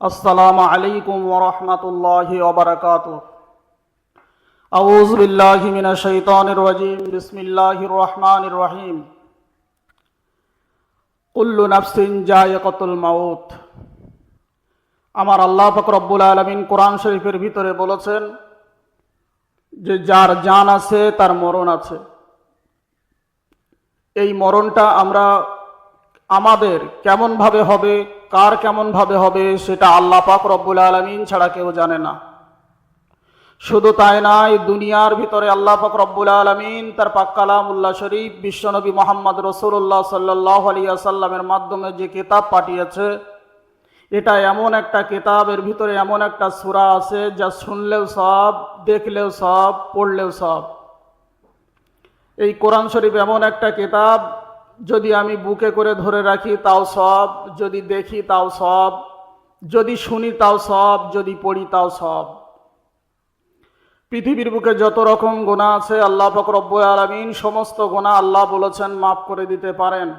السلام عليكم ورحمة الله وبركاته أعوذ بالله من الشيطان الرجيم بسم الله الرحمن الرحيم كل نفس جائقة الموت আমার আল্লাহ পাক রব্বুল আলমিন কোরআন শরীফের ভিতরে বলেছেন যে যার জান আছে তার মরণ আছে এই মরণটা আমরা আমাদের কেমনভাবে হবে কার কেমনভাবে হবে সেটা আল্লাহ পাক রব্বুল আলমিন ছাড়া কেউ জানে না। শুধু তাই নয়, দুনিয়ার ভিতরে আল্লাহ পাক রব্বুল আলমিন তার পাক কালামুল্লাহ শরীফ বিশ্বনবী মোহাম্মদ রসুল্লাহ সাল্লাহ আলিয়াসাল্লামের মাধ্যমে যে কিতাব পাঠিয়েছে, এটা এমন একটা কিতাবের ভিতরে এমন একটা সূরা আছে যা শুনলেও সব, দেখলেও সব, পড়লেও সব। এই কোরআন শরীফ এমন একটা কিতাব যদি আমি বুকে করে ধরে রাখি, তাও সব। যদি দেখি, তাও সব। যদি শুনি, তাও সব। যদি পড়ি, তাও সব। পৃথিবীর বুকে যত রকম গোনা আছে, আল্লাহ পাক রব্বুল আলামিন সমস্ত গোনা আল্লাহ বলেছেন মাফ করে দিতে পারেন।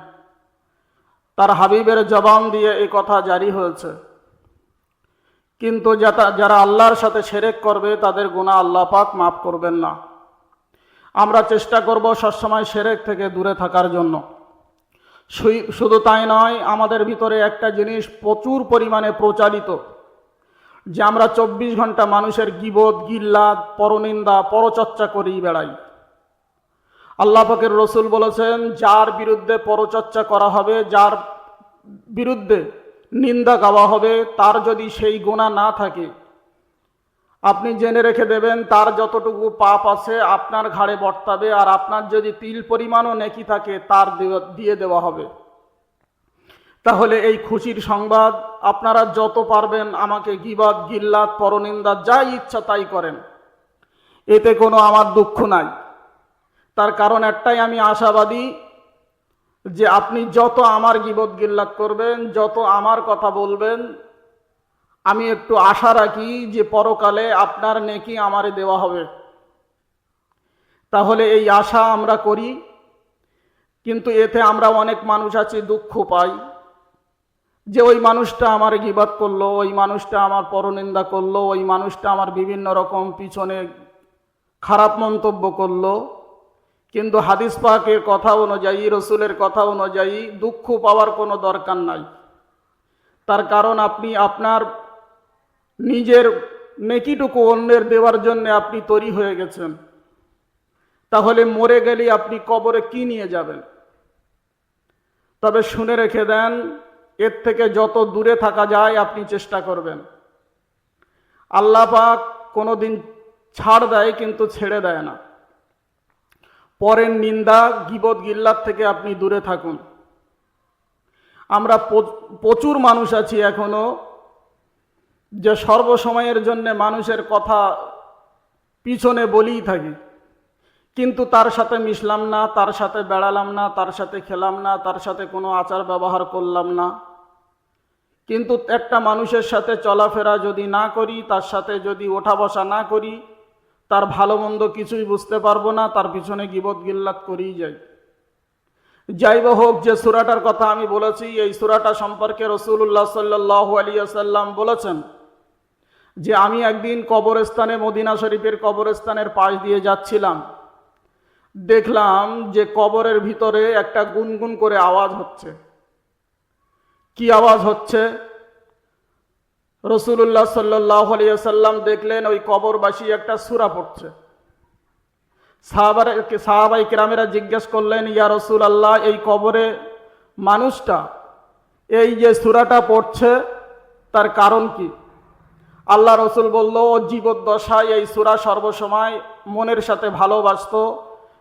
তার হাবিবের জবান দিয়ে এই কথা জারি হয়েছে। কিন্তু যারা আল্লাহর সাথে সেরেক করবে, তাদের গুণা আল্লাহ পাক মাফ করবেন না। আমরা চেষ্টা করব সবসময় সেরেক থেকে দূরে থাকার জন্য। শুধু তাই নয়, আমাদের ভিতরে একটা জিনিস প্রচুর পরিমাণে প্রচারিত যে আমরা চব্বিশ ঘণ্টা মানুষের গিবত, গিল্লাদ, পরনিন্দা, পরচর্চা করেই বেড়াই। আল্লাহ পাকের রসুল বলেছেন, যার বিরুদ্ধে পরচর্চা করা হবে, যার বিরুদ্ধে নিন্দা গাওয়া হবে, তার যদি সেই গোনা না থাকে আপনি জেনে রেখে দেবেন, তার যতটুকু পাপ আছে আপনার ঘাড়ে বর্তাবে, আর আপনার যদি তিল পরিমাণও নেকি থাকে, তার দিয়ে দেওয়া হবে। তাহলে এই খুশির সংবাদ, আপনারা যত পারবেন আমাকে গিবাদ গিল্লাত, পরনিন্দা, যাই ইচ্ছা তাই করেন। এতে কোনো আমার দুঃখ নাই। তার কারণ একটাই, আমি আশাবাদী যে আপনি যত আমার গিবত, গিল্লাত করবেন, যত আমার কথা বলবেন আমি একটু আশা রাখি যে পরকালে আপনার নেকি আমারে দেওয়া হবে। তাহলে এই আশা আমরা করি, কিন্তু এতে আমরা অনেক মানুষ আছি, দুঃখ পাই। যে ওই মানুষটা আমার গিবাদ করল, ওই মানুষটা আমার পরনিন্দা করল, ওই মানুষটা আমার বিভিন্ন রকম পিছনে খারাপ মন্তব্য করল। কিন্তু হাদিস পাকের কথা অনুযায়ী, রসুলের কথা অনুযায়ী দুঃখ পাওয়ার কোনো দরকার নাই। তার কারণ আপনি আপনার নিজের নেকিটুকু অন্যের দেওয়ার জন্য আপনি তৈরি হয়ে গেছেন। তাহলে মরে গেলে আপনি কবরে কি নিয়ে যাবেন? তবে শুনে রেখে দেন, এর থেকে যত দূরে থাকা যায় আপনি চেষ্টা করবেন। আল্লাহ পাক কোনো দিন ছাড় দেয় কিন্তু ছেড়ে দেয় না। পরের নিন্দা, গিবত গিল্লার থেকে আপনি দূরে থাকুন। আমরা প্রচুর মানুষ আছি এখনও যে সর্বসময়ের জন্যে মানুষের কথা পিছনে বলেই থাকি। কিন্তু তার সাথে মিশলাম না, তার সাথে বেড়ালাম না, তার সাথে খেলাম না, তার সাথে কোনো আচার ব্যবহার করলাম না। কিন্তু একটা মানুষের সাথে চলাফেরা যদি না করি, তার সাথে যদি ওঠা বসা না করি, তার ভালো মন্দ কিছুই বুঝতে পারব না, তার পিছনে গিবত গিল্লাত করেই যাই। যাই হোক, যে সুরাটার কথা আমি বলেছি, এই সুরাটা সম্পর্কে রসুল্লাহ সাল্লাহ আলিয়াসাল্লাম বলেছেন যে আমি একদিন কবরস্থানে মদিনা শরীফের কবরস্থানের পাশ দিয়ে যাচ্ছিলাম, দেখলাম যে কবরের ভিতরে একটা গুনগুন করে আওয়াজ হচ্ছে। কি আওয়াজ হচ্ছে? রসুল্লাহ সাল্লাহ আলিয়াল্লাম দেখলেন ওই কবরবাসী একটা সুরা পড়ছে। সাহাবার সাহাবাই কেরামেরা জিজ্ঞেস করলেন, ইয়া রসুল আল্লাহ এই কবরে মানুষটা এই যে সুরাটা পড়ছে, তার কারণ কি? আল্লাহ রসুল বলল জীবদ্দশায় এই সুরা সর্বসময় মনের সাথে ভালোবাসতো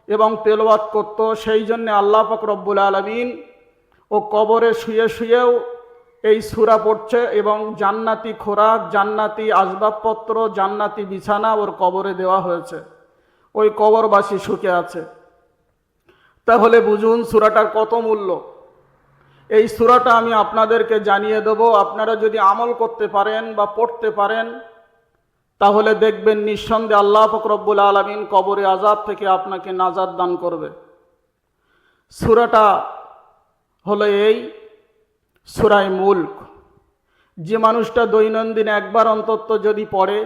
এবং তেলবাদ করত। সেই জন্যে আল্লাহ পাক রব্বুল আলমিন ও কবরে শুয়ে শুয়েও এই সুরা পড়ছে এবং জান্নাতি খোরাক, জান্নাতি আসবাবপত্র, জান্নাতি বিছানা ওর কবরে দেওয়া হয়েছে। ওই কবরবাসী সুখে আছে। তাহলে বুঝুন সুরাটার কত মূল্য। এই সুরাটা আমি আপনাদেরকে জানিয়ে দেব। আপনারা যদি আমল করতে পারেন বা পড়তে পারেন, তাহলে দেখবেন নিঃসন্দেহে আল্লাহ ফকরব্বুল আলমিন কবরে আজাদ থেকে আপনাকে নাজাদ দান করবে। সুরাটা হলো এই সুরাই মুল্ক। যে মানুষটা দৈনন্দিন একবার অন্তত যদি পড়ে,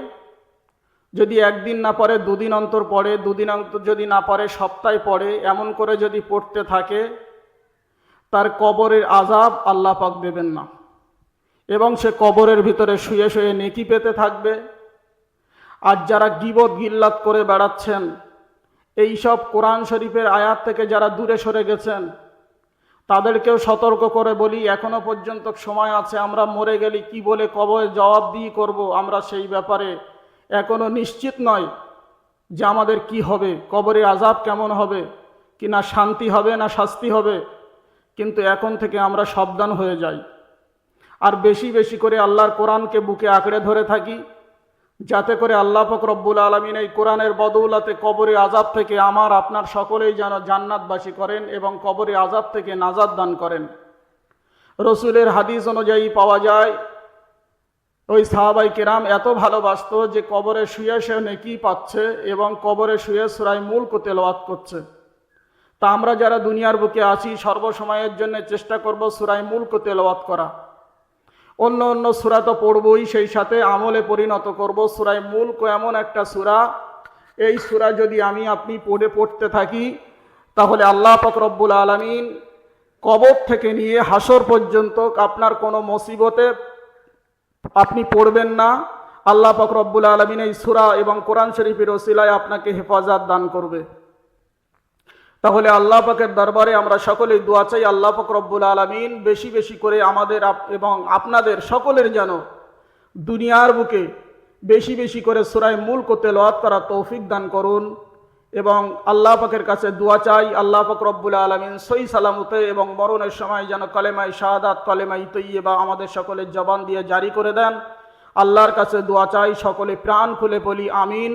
যদি একদিন না পড়ে, দুদিন অন্তর পড়ে, দুদিন অন্তর যদি না পড়ে, সপ্তাহে পড়ে, এমন করে যদি পড়তে থাকে তার কবরের আজাব আল্লাহ পাক দেবেন না। এবং সে কবরের ভিতরে শুয়ে শুয়ে নেকি পেতে থাকবে। আর যারা গিবত গিল্লাত করে বেড়াচ্ছেন, এই সব কোরআন শরীফের আয়াত থেকে যারা দূরে সরে গেছেন, তাদেরকেও সতর্ক করে বলি, এখনও পর্যন্ত সময় আছে, আমরা মরে গেলে কি বলে কবরে জবাব দিয়ে করব আমরা সেই ব্যাপারে। এখনও নিশ্চিত নয় যে আমাদের কি হবে কবরে আজাব কেমন হবে কি না শান্তি হবে না শাস্তি হবে। কিন্তু এখন থেকে আমরা সাবধান হয়ে যাই। আর বেশি বেশি করে আল্লাহর কোরআনকে বুকে আঁকড়ে ধরে থাকি, যাতে করে আল্লাহ রব্বুল আলমিন এই কোরআনের বদৌলাতে কবরে আজাব থেকে আমার, আপনার সকলেই যেন জান্নাতবাসী করেন এবং কবরে আজাব থেকে নাজাদ দান করেন। রসুলের হাদিস অনুযায়ী পাওয়া যায়, ওই সাহাবাই কেরাম এত ভালোবাসতো যে কবরে শুয়ে সে নেকি পাচ্ছে এবং কবরে শুয়ে সুরাই মূল তেলাওয়াত করছে। তা আমরা যারা দুনিয়ার বুকে আছি সর্বসময়ের জন্য চেষ্টা করব সুরাই মূল তেলাওয়াত করা। অন্য অন্য সুরা তো পড়বই, সেই সাথে আমলে পরিণত করব। সুরাই মুল্ক এমন একটা সুরা, এই সুরা যদি আমি আপনি পড়ে পড়তে থাকি, তাহলে আল্লাহ পাক রব্বুল আলমিন কবর থেকে নিয়ে হাসর পর্যন্ত আপনার কোনো মুসিবতে আপনি পড়বেন না। আল্লাহ পাক রব্বুল আলমিন এই সুরা এবং কোরআন শরীফের ওসিলায় আপনাকে হেফাজত দান করবে। তাহলে আল্লাহ পাকের দরবারে আমরা সকলেই দোয়া চাই, আল্লাহ পাক রব্বুল আলমিন বেশি বেশি করে আমাদের এবং আপনাদের সকলের যেন দুনিয়ার বুকে বেশি বেশি করে সুরায় মূল করতে লওয়াত করা তৌফিক দান করুন এবং আল্লাহ পাকের কাছে দোয়া চাই, আল্লাহ পাক রব্বুল আলমিন সই সালামতে এবং মরণের সময় যেন কলেমাই শাহাদাত কলেমাই তৈয়ে বা আমাদের সকলের জবান দিয়ে জারি করে দেন। আল্লাহর কাছে দোয়া চাই, সকলে প্রাণ খুলে বলি, আমিন।